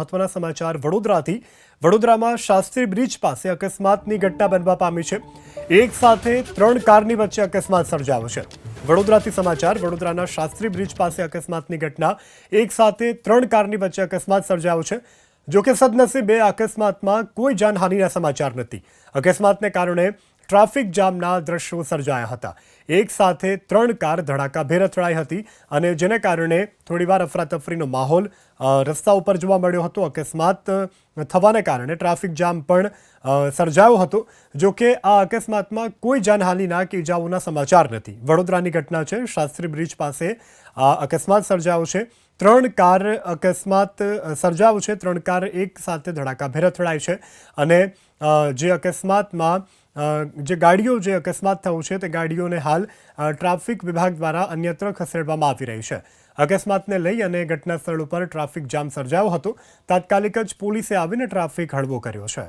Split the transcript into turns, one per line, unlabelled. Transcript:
મહત્વના સમાચાર વડોદરાથી. વડોદરામાં શાસ્ત્રી બ્રિજ પાસે અકસ્માતની ઘટના બનવા પામી છે. એક સાથે ત્રણ કારની વચ્ચે અકસ્માત સર્જાયો છે. વડોદરાથી સમાચાર, વડોદરાના શાસ્ત્રી બ્રિજ પાસે અકસ્માતની ઘટના. એક સાથે ત્રણ કારની વચ્ચે અકસ્માત સર્જાયો છે. જોકે સદનસીબે અકસ્માતમાં કોઈ જાનહાનિના સમાચાર નથી. અકસ્માતને કારણે ટ્રાફિક જામના દ્રશ્યો સર્જાયા હતા. એક સાથે ત્રણ કાર ધડાકાભેર અથડાઈ હતી અને જેને કારણે થોડીવાર અફરાતફરીનો માહોલ રસ્તા ઉપર જોવા મળ્યો હતો. અકસ્માત થવાને કારણે ટ્રાફિક જામ પણ સર્જાયો હતો. જો કે આ અકસ્માતમાં કોઈ જાનહાનિના કે ઇજાઓના સમાચાર નથી. વડોદરાની ઘટના છે. શાસ્ત્રી બ્રિજ પાસે આ અકસ્માત સર્જાયો છે. ત્રણ કાર અકસ્માત સર્જાયો છે. ત્રણ કાર એક સાથે ધડાકાભેર અથડાય છે. અને જે અકસ્માતમાં જે ગાડીઓ જે અકસ્માત થયું છે તે ગાડીઓને હાલ ટ્રાફિક વિભાગ દ્વારા અન્યત્ર ખસેડવામાં આવી રહી છે. અકસ્માતને લઈ અને ઘટના સ્થળ ઉપર ટ્રાફિક જામ સર્જાયો હતો. તાત્કાલિક જ પોલીસે આવીને ટ્રાફિક હળવો કર્યો છે.